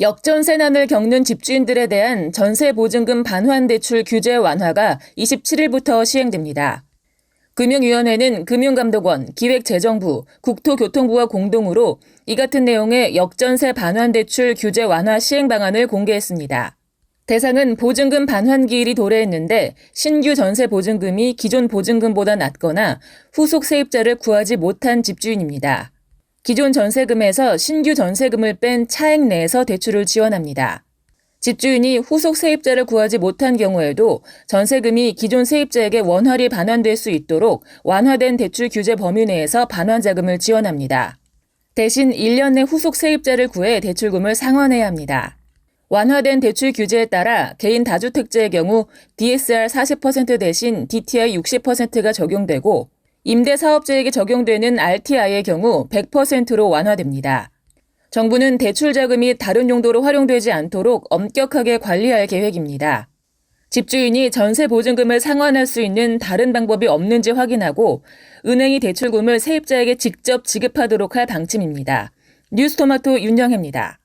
역전세난을 겪는 집주인들에 대한 전세 보증금 반환 대출 규제 완화가 27일부터 시행됩니다. 금융위원회는 금융감독원, 기획재정부, 국토교통부와 공동으로 이 같은 내용의 역전세 반환 대출 규제 완화 시행 방안을 공개했습니다. 대상은 보증금 반환 기일이 도래했는데 신규 전세 보증금이 기존 보증금보다 낮거나 후속 세입자를 구하지 못한 집주인입니다. 기존 전세금에서 신규 전세금을 뺀 차액 내에서 대출을 지원합니다. 집주인이 후속 세입자를 구하지 못한 경우에도 전세금이 기존 세입자에게 원활히 반환될 수 있도록 완화된 대출 규제 범위 내에서 반환 자금을 지원합니다. 대신 1년 내 후속 세입자를 구해 대출금을 상환해야 합니다. 완화된 대출 규제에 따라 개인 다주택자의 경우 DSR 40% 대신 DTI 60%가 적용되고 임대사업자에게 적용되는 RTI의 경우 100%로 완화됩니다. 정부는 대출 자금이 다른 용도로 활용되지 않도록 엄격하게 관리할 계획입니다. 집주인이 전세 보증금을 상환할 수 있는 다른 방법이 없는지 확인하고 은행이 대출금을 세입자에게 직접 지급하도록 할 방침입니다. 뉴스토마토 윤영혜입니다.